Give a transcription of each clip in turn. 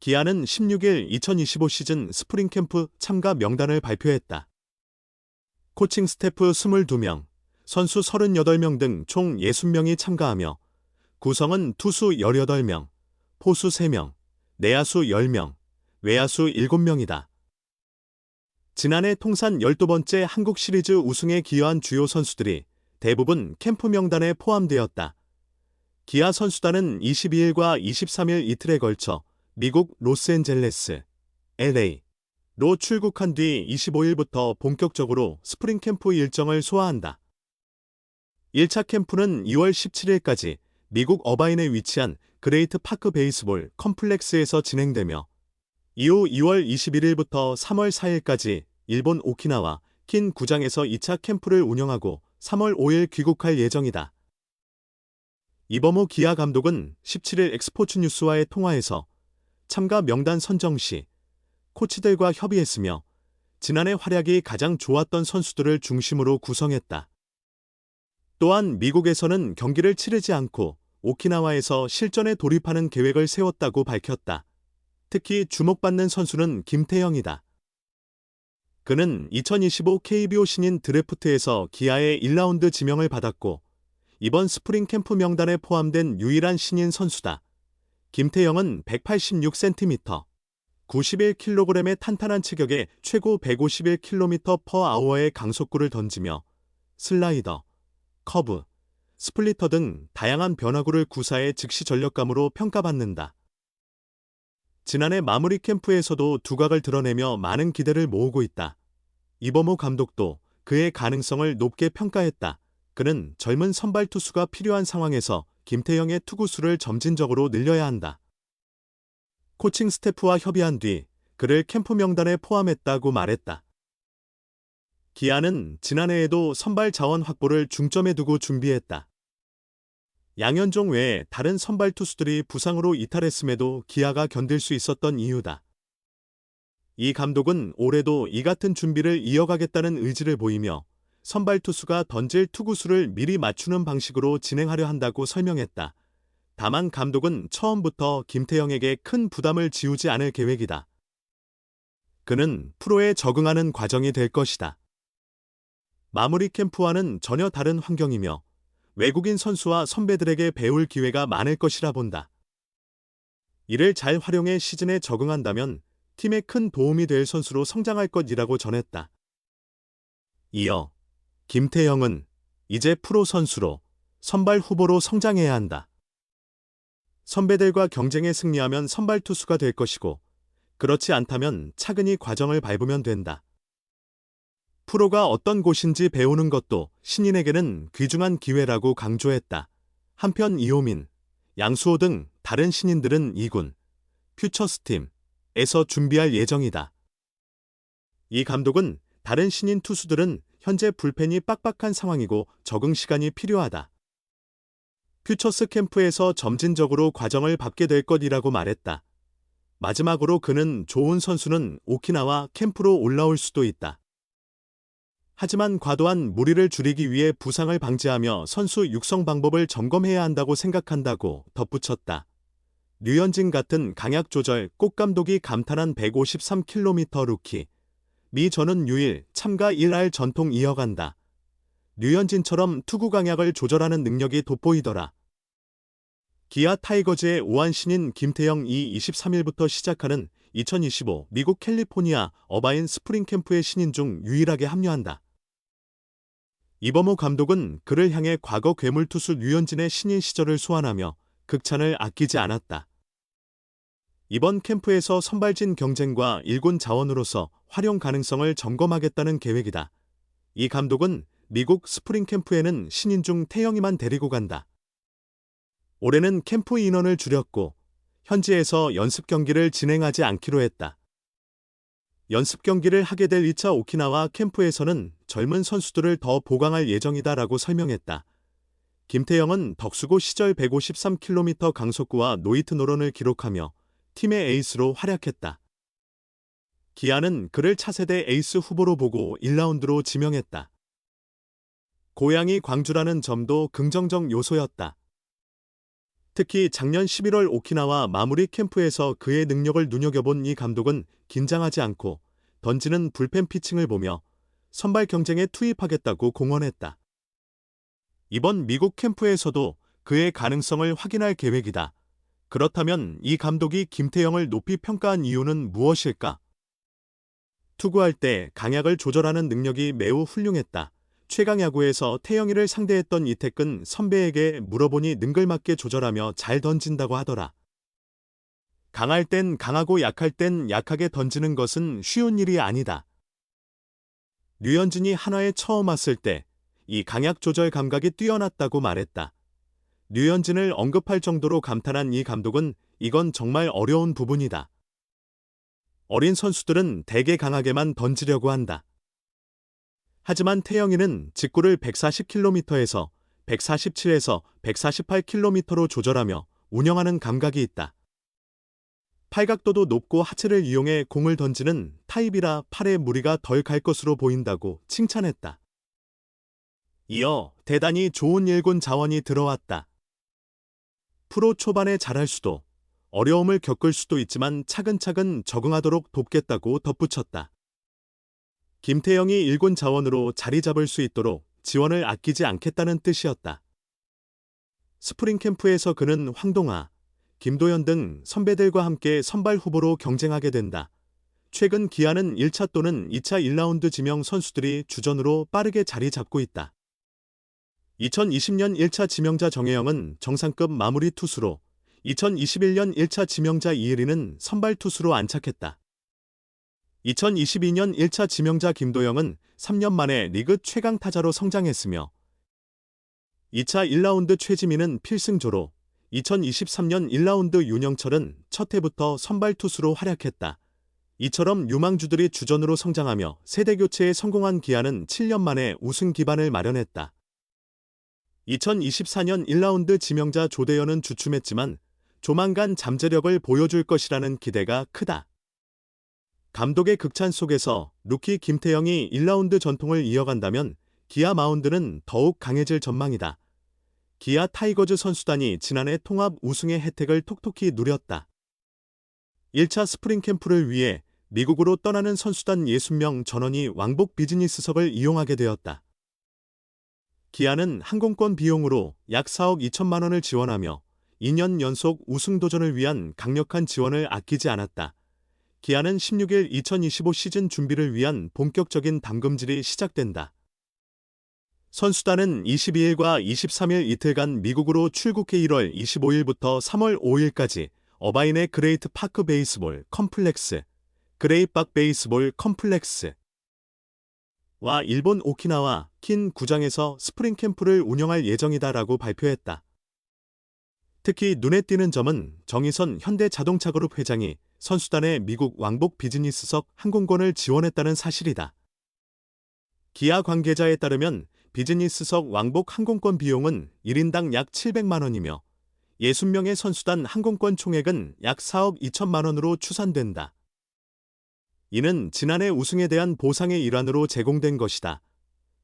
기아는 16일 2025 시즌 스프링 캠프 참가 명단을 발표했다. 코칭 스태프 22명, 선수 38명 등 총 60명이 참가하며 구성은 투수 18명, 포수 3명, 내야수 10명, 외야수 7명이다. 지난해 통산 12번째 한국 시리즈 우승에 기여한 주요 선수들이 대부분 캠프 명단에 포함되었다. 기아 선수단은 22일과 23일 이틀에 걸쳐 미국 로스앤젤레스, LA로 출국한 뒤 25일부터 본격적으로 스프링 캠프 일정을 소화한다. 1차 캠프는 2월 17일까지 미국 어바인에 위치한 그레이트 파크 베이스볼 컴플렉스에서 진행되며 이후 2월 21일부터 3월 4일까지 일본 오키나와 킨 구장에서 2차 캠프를 운영하고 3월 5일 귀국할 예정이다. 이범호 기아 감독은 17일 엑스포츠 뉴스와의 통화에서 참가 명단 선정 시 코치들과 협의했으며 지난해 활약이 가장 좋았던 선수들을 중심으로 구성했다. 또한 미국에서는 경기를 치르지 않고 오키나와에서 실전에 돌입하는 계획을 세웠다고 밝혔다. 특히 주목받는 선수는 김태형이다. 그는 2025 KBO 신인 드래프트에서 기아의 1라운드 지명을 받았고 이번 스프링 캠프 명단에 포함된 유일한 신인 선수다. 김태형은 186cm, 91kg의 탄탄한 체격에 최고 151km per hour의 강속구를 던지며 슬라이더, 커브, 스플리터 등 다양한 변화구를 구사해 즉시 전력감으로 평가받는다. 지난해 마무리 캠프에서도 두각을 드러내며 많은 기대를 모으고 있다. 이범호 감독도 그의 가능성을 높게 평가했다. 그는 젊은 선발 투수가 필요한 상황에서 김태형의 투구수를 점진적으로 늘려야 한다. 코칭 스태프와 협의한 뒤 그를 캠프 명단에 포함했다고 말했다. 기아는 지난해에도 선발 자원 확보를 중점에 두고 준비했다. 양현종 외에 다른 선발 투수들이 부상으로 이탈했음에도 기아가 견딜 수 있었던 이유다. 이 감독은 올해도 이 같은 준비를 이어가겠다는 의지를 보이며 선발 투수가 던질 투구수를 미리 맞추는 방식으로 진행하려 한다고 설명했다. 다만 감독은 처음부터 김태형에게 큰 부담을 지우지 않을 계획이다. 그는 프로에 적응하는 과정이 될 것이다. 마무리 캠프와는 전혀 다른 환경이며 외국인 선수와 선배들에게 배울 기회가 많을 것이라 본다. 이를 잘 활용해 시즌에 적응한다면 팀에 큰 도움이 될 선수로 성장할 것이라고 전했다. 이어 김태형은 이제 프로 선수로 선발 후보로 성장해야 한다. 선배들과 경쟁에 승리하면 선발 투수가 될 것이고 그렇지 않다면 차근히 과정을 밟으면 된다. 프로가 어떤 곳인지 배우는 것도 신인에게는 귀중한 기회라고 강조했다. 한편 이호민, 양수호 등 다른 신인들은 2군, 퓨처스팀에서 준비할 예정이다. 이 감독은 다른 신인 투수들은 현재 불펜이 빡빡한 상황이고 적응 시간이 필요하다. 퓨처스 캠프에서 점진적으로 과정을 밟게 될 것이라고 말했다. 마지막으로 그는 좋은 선수는 오키나와 캠프로 올라올 수도 있다. 하지만 과도한 무리를 줄이기 위해 부상을 방지하며 선수 육성 방법을 점검해야 한다고 생각한다고 덧붙였다. 류현진 같은 강약 조절 꽃 감독이 감탄한 153km 루키. 미 전은 유일 참가 1할 전통 이어간다. 류현진처럼 투구 강약을 조절하는 능력이 돋보이더라. 기아 타이거즈의 오한 신인 김태영이 23일부터 시작하는 2025 미국 캘리포니아 어바인 스프링 캠프의 신인 중 유일하게 합류한다. 이범호 감독은 그를 향해 과거 괴물투수 류현진의 신인 시절을 소환하며 극찬을 아끼지 않았다. 이번 캠프에서 선발진 경쟁과 일군 자원으로서 활용 가능성을 점검하겠다는 계획이다. 이 감독은 미국 스프링 캠프에는 신인 중 태영이만 데리고 간다. 올해는 캠프 인원을 줄였고 현지에서 연습 경기를 진행하지 않기로 했다. 연습 경기를 하게 될 2차 오키나와 캠프에서는 젊은 선수들을 더 보강할 예정이다라고 설명했다. 김태영은 덕수고 시절 153km 강속구와 노이트 노런을 기록하며 팀의 에이스로 활약했다. 기아는 그를 차세대 에이스 후보로 보고 1라운드로 지명했다. 고향이 광주라는 점도 긍정적 요소였다. 특히 작년 11월 오키나와 마무리 캠프에서 그의 능력을 눈여겨본 이 감독은 긴장하지 않고 던지는 불펜 피칭을 보며 선발 경쟁에 투입하겠다고 공언했다. 이번 미국 캠프에서도 그의 가능성을 확인할 계획이다. 그렇다면 이 감독이 김태형을 높이 평가한 이유는 무엇일까? 투구할 때 강약을 조절하는 능력이 매우 훌륭했다. 최강야구에서 태영이를 상대했던 이택은 선배에게 물어보니 능글맞게 조절하며 잘 던진다고 하더라. 강할 땐 강하고 약할 땐 약하게 던지는 것은 쉬운 일이 아니다. 류현진이 한화에 처음 왔을 때 이 강약 조절 감각이 뛰어났다고 말했다. 류현진을 언급할 정도로 감탄한 이 감독은 이건 정말 어려운 부분이다. 어린 선수들은 대개 강하게만 던지려고 한다. 하지만 태영이는 직구를 140km에서 147에서 148km로 조절하며 운영하는 감각이 있다. 팔각도도 높고 하체를 이용해 공을 던지는 타입이라 팔에 무리가 덜 갈 것으로 보인다고 칭찬했다. 이어 대단히 좋은 일군 자원이 들어왔다. 프로 초반에 잘할 수도 어려움을 겪을 수도 있지만 차근차근 적응하도록 돕겠다고 덧붙였다. 김태영이 일군 자원으로 자리 잡을 수 있도록 지원을 아끼지 않겠다는 뜻이었다. 스프링 캠프에서 그는 황동아, 김도현 등 선배들과 함께 선발 후보로 경쟁하게 된다. 최근 기아는 1차 또는 2차 1라운드 지명 선수들이 주전으로 빠르게 자리 잡고 있다. 2020년 1차 지명자 정혜영은 정상급 마무리 투수로 2021년 1차 지명자 이혜리는 선발 투수로 안착했다. 2022년 1차 지명자 김도영은 3년 만에 리그 최강 타자로 성장했으며 2차 1라운드 최지민은 필승조로 2023년 1라운드 윤영철은 첫 해부터 선발 투수로 활약했다. 이처럼 유망주들이 주전으로 성장하며 세대 교체에 성공한 기아는 7년 만에 우승 기반을 마련했다. 2024년 1라운드 지명자 조대현은 주춤했지만 조만간 잠재력을 보여줄 것이라는 기대가 크다. 감독의 극찬 속에서 루키 김태영이 1라운드 전통을 이어간다면 기아 마운드는 더욱 강해질 전망이다. 기아 타이거즈 선수단이 지난해 통합 우승의 혜택을 톡톡히 누렸다. 1차 스프링 캠프를 위해 미국으로 떠나는 선수단 60명 전원이 왕복 비즈니스석을 이용하게 되었다. 기아는 항공권 비용으로 약 4억 2천만 원을 지원하며 2년 연속 우승 도전을 위한 강력한 지원을 아끼지 않았다. 기아는 16일 2025 시즌 준비를 위한 본격적인 담금질이 시작된다. 선수단은 22일과 23일 이틀간 미국으로 출국해 1월 25일부터 3월 5일까지 어바인의 그레이트 파크 베이스볼 컴플렉스, 그레이박 베이스볼 컴플렉스, 와 일본 오키나와 킨 구장에서 스프링 캠프를 운영할 예정이다라고 발표했다. 특히 눈에 띄는 점은 정의선 현대자동차그룹 회장이 선수단의 미국 왕복 비즈니스석 항공권을 지원했다는 사실이다. 기아 관계자에 따르면 비즈니스석 왕복 항공권 비용은 1인당 약 700만 원이며 60명의 선수단 항공권 총액은 약 4억 2천만 원으로 추산된다. 이는 지난해 우승에 대한 보상의 일환으로 제공된 것이다.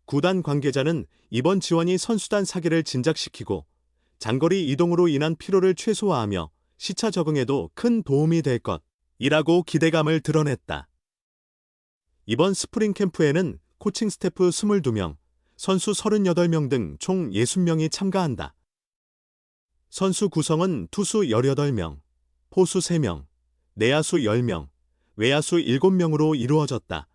구단 관계자는 이번 지원이 선수단 사기를 진작시키고 장거리 이동으로 인한 피로를 최소화하며 시차 적응에도 큰 도움이 될 것이라고 기대감을 드러냈다. 이번 스프링 캠프에는 코칭 스태프 22명, 선수 38명 등 총 60명이 참가한다. 선수 구성은 투수 18명, 포수 3명, 내야수 10명, 외야수 7명으로 이루어졌다.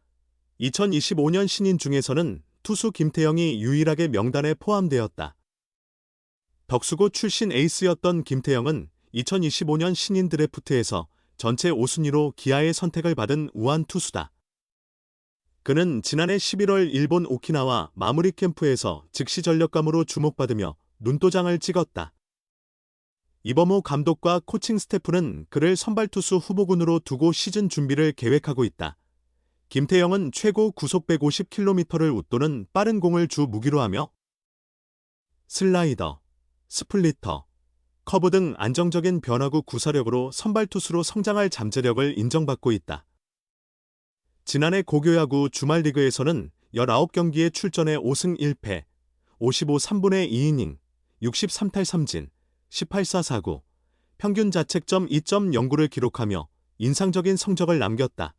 2025년 신인 중에서는 투수 김태영이 유일하게 명단에 포함되었다. 덕수고 출신 에이스였던 김태영은 2025년 신인 드래프트에서 전체 5순위로 기아의 선택을 받은 우한 투수다. 그는 지난해 11월 일본 오키나와 마무리 캠프에서 즉시 전력감으로 주목받으며 눈도장을 찍었다. 이범호 감독과 코칭 스태프는 그를 선발투수 후보군으로 두고 시즌 준비를 계획하고 있다. 김태영은 최고 구속 150km를 웃도는 빠른 공을 주 무기로 하며 슬라이더, 스플리터, 커브 등 안정적인 변화구 구사력으로 선발투수로 성장할 잠재력을 인정받고 있다. 지난해 고교야구 주말 리그에서는 19경기에 출전해 5승 1패, 55 3분의 2이닝, 63탈 3진, 18.449, 평균 자책점 2.09를 기록하며 인상적인 성적을 남겼다.